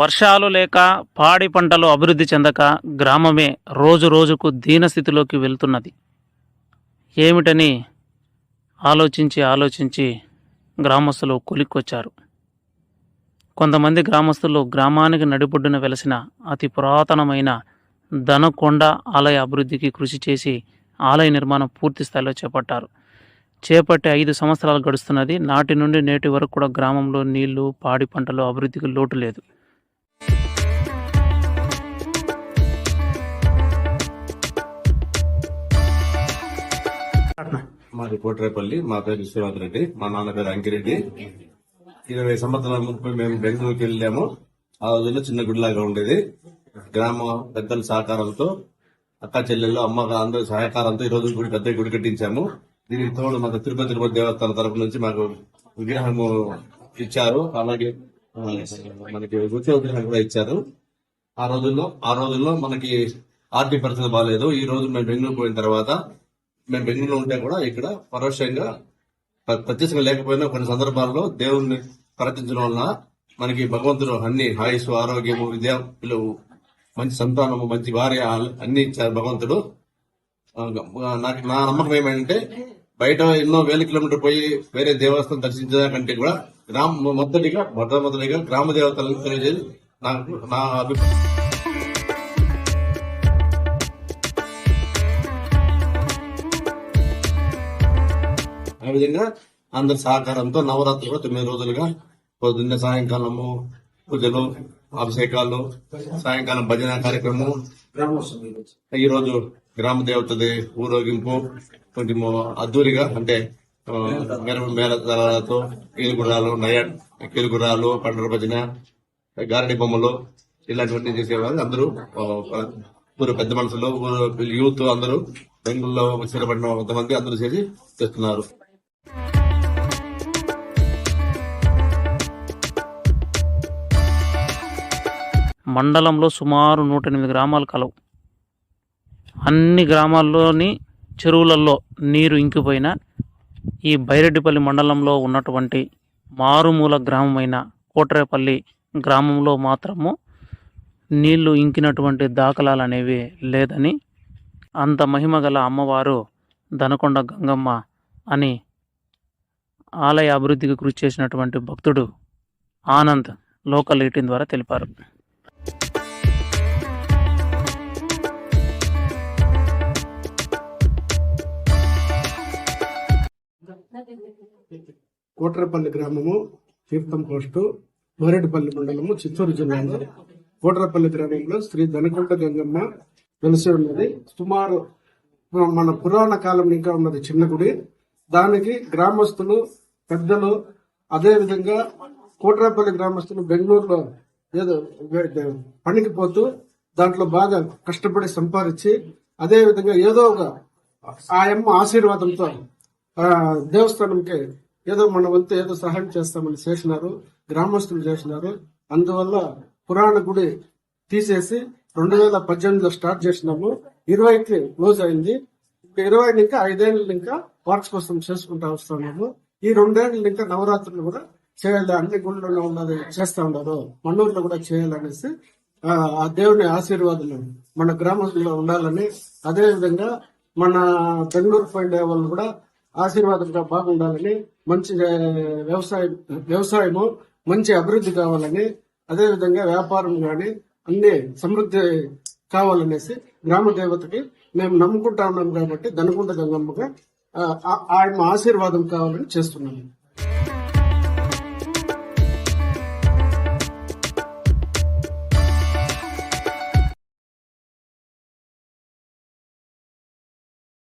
వర్షాలు లేక పాడి పంటలు అభివృద్ధి చెందక గ్రామమే రోజు రోజుకు దీనస్థితిలోకి వెళ్తున్నది. ఏమిటని ఆలోచించి ఆలోచించి గ్రామస్తులు కొలిక్కొచ్చారు. కొంతమంది గ్రామస్తులు గ్రామానికి నడిపొడ్డున వెలసిన అతి పురాతనమైన ధనకొండ ఆలయ అభివృద్ధికి కృషి చేసి ఆలయ నిర్మాణం పూర్తి స్థాయిలో చేపట్టారు. చేపట్టి ఐదు సంవత్సరాలు గడుస్తున్నది. నాటి నుండి నేటి వరకు కూడా గ్రామంలో నీళ్ళు పాడి పంటలు అభివృద్ధికి లోటు లేదు. మా కోటరేపల్లి మా పేరు విశ్వనాథ్ రెడ్డి మా నాన్న పేరు అంకిరెడ్డి. ఇరవై సంవత్సరాల ముప్పై మేము బెంగళూరుకి వెళ్ళాము. ఆ రోజుల్లో చిన్న గుడిలాగా ఉండేది. గ్రామ పెద్దల సహకారంతో అక్క చెల్లెళ్ళు అమ్మ అందరి సహకారంతో ఈ రోజు గుడి పెద్ద గుడి కట్టించాము. దీనికి తోడు మాకు తిరుపతి తిరుపతి దేవస్థానం తరపు నుంచి మాకు విగ్రహము ఇచ్చారు. అలాగే మనకి ఉత్సవ విగ్రహం కూడా ఇచ్చారు. ఆ రోజుల్లో ఆ రోజుల్లో మనకి ఆర్థిక పరిస్థితి బాగాలేదు ఈ రోజు మేము బెంగళూరు పోయిన తర్వాత మేము బెంగళూరులో ఉంటే కూడా ఇక్కడ పరోక్షంగా ప్రత్యక్షంగా లేకపోయినా కొన్ని సందర్భాల్లో దేవుణ్ణి ప్రార్థించడం వలన మనకి భగవంతుడు అన్ని ఆయుష్ ఆరోగ్యము విద్య మంచి సంతానము మంచి భార్య అన్ని ఇచ్చారు భగవంతుడు. నాకు నా నమ్మకం ఏమంటే బయట ఎన్నో వేల కిలోమీటర్ పోయి వేరే దేవస్థానం దర్శించడానికంటే కంటే కూడా గ్రామ మొదటిగా మొట్టమొదటిగా గ్రామ దేవతలను తెలియజేది నాకు నా అభిప్రాయం. ఆ విధంగా అందరి సహకారంతో నవరాత్రులు తొమ్మిది రోజులుగా పొద్దున్న సాయంకాలము పూజలు అభిషేకాలు సాయంకాలం భజన కార్యక్రమం ఈ రోజు గ్రామ దేవతది ఊరేగింపు కొంచెం అద్దూరిగా అంటే మేళతో మెరవ మేళతాళాలతో కీలుగురాలు నయ కీలుగురాలు పండుగ భజన గారడి బొమ్మలు ఇలాంటివన్నీ చేసేవారు అందరూ ఊరు పెద్ద మనుషులు ఊరు యూత్ అందరూ బెంగుల్లో స్థిరపడిన కొంతమంది అందరూ చేసి చేస్తున్నారు మండలంలో సుమారు నూట ఎనిమిది గ్రామాలు కలవు. అన్ని గ్రామాల్లోని చెరువులలో నీరు ఇంకిపోయిన ఈ బైరెడ్డిపల్లి మండలంలో ఉన్నటువంటి మారుమూల గ్రామమైన కోటరేపల్లి గ్రామంలో మాత్రము నీళ్ళు ఇంకినటువంటి దాఖలాలు అనేవి లేదని అంత మహిమ గల అమ్మవారు దనకొండ గంగమ్మ అని ఆలయ అభివృద్ధికి కృషి చేసినటువంటి భక్తుడు ఆనంద్ లోకల్ ఎయిటీన్ ద్వారా తెలిపారు. కోటరపల్లి గ్రామము తీర్థం పోస్టు మోరెడ్డిపల్లి మండలము చిత్తూరు జిల్లాలో. కోటరపల్లి గ్రామంలో శ్రీ దనకొండ గంగమ్మ వెలిసి ఉన్నది. సుమారు మన పురాణ కాలం ఇంకా ఉన్నది చిన్న గుడి. దానికి గ్రామస్తులు పెద్దలు అదే విధంగా కోటరపల్లి గ్రామస్తులు బెంగళూరులో ఏదో పనికి పోతూ దాంట్లో బాగా కష్టపడి సంపాదించి అదే విధంగా ఏదో ఒక ఆయమ్మ ఆశీర్వాదంతో దేవస్థానంకి ఏదో మన వంతు ఏదో సహాయం చేస్తామని చేసినారు గ్రామస్తులు చేసినారు. అందువల్ల పురాణ గుడి తీసేసి రెండు వేల పద్దెనిమిదిలో స్టార్ట్ చేసినాము. ఇరవైకి క్లోజ్ అయింది. ఇరవై ఇంకా ఐదేళ్ళు ఇంకా పార్క్స్ కోసం చేసుకుంటా వస్తున్నాము. ఈ రెండేళ్ళు ఇంకా నవరాత్రులు కూడా చేయాలి అన్ని గుళ్ళలో ఉన్నది చేస్తా ఉన్నారు. మన్నూరులో కూడా చేయాలనేసి ఆ ఆ దేవుని ఆశీర్వాదాలు మన గ్రామంలో ఉండాలని అదే విధంగా మన బెంగళూరు పోయిన వాళ్ళు కూడా ఆశీర్వాదంగా బాగుండాలని మంచి వ్యవసాయం వ్యవసాయము మంచి అభివృద్ధి కావాలని అదేవిధంగా వ్యాపారం కానీ అన్ని సమృద్ధి కావాలనేసి గ్రామ దేవతకి మేము నమ్ముకుంటా ఉన్నాం కాబట్టి దనకుంట గంగమ్మగా ఆయన ఆశీర్వాదం కావాలని చేస్తున్నాము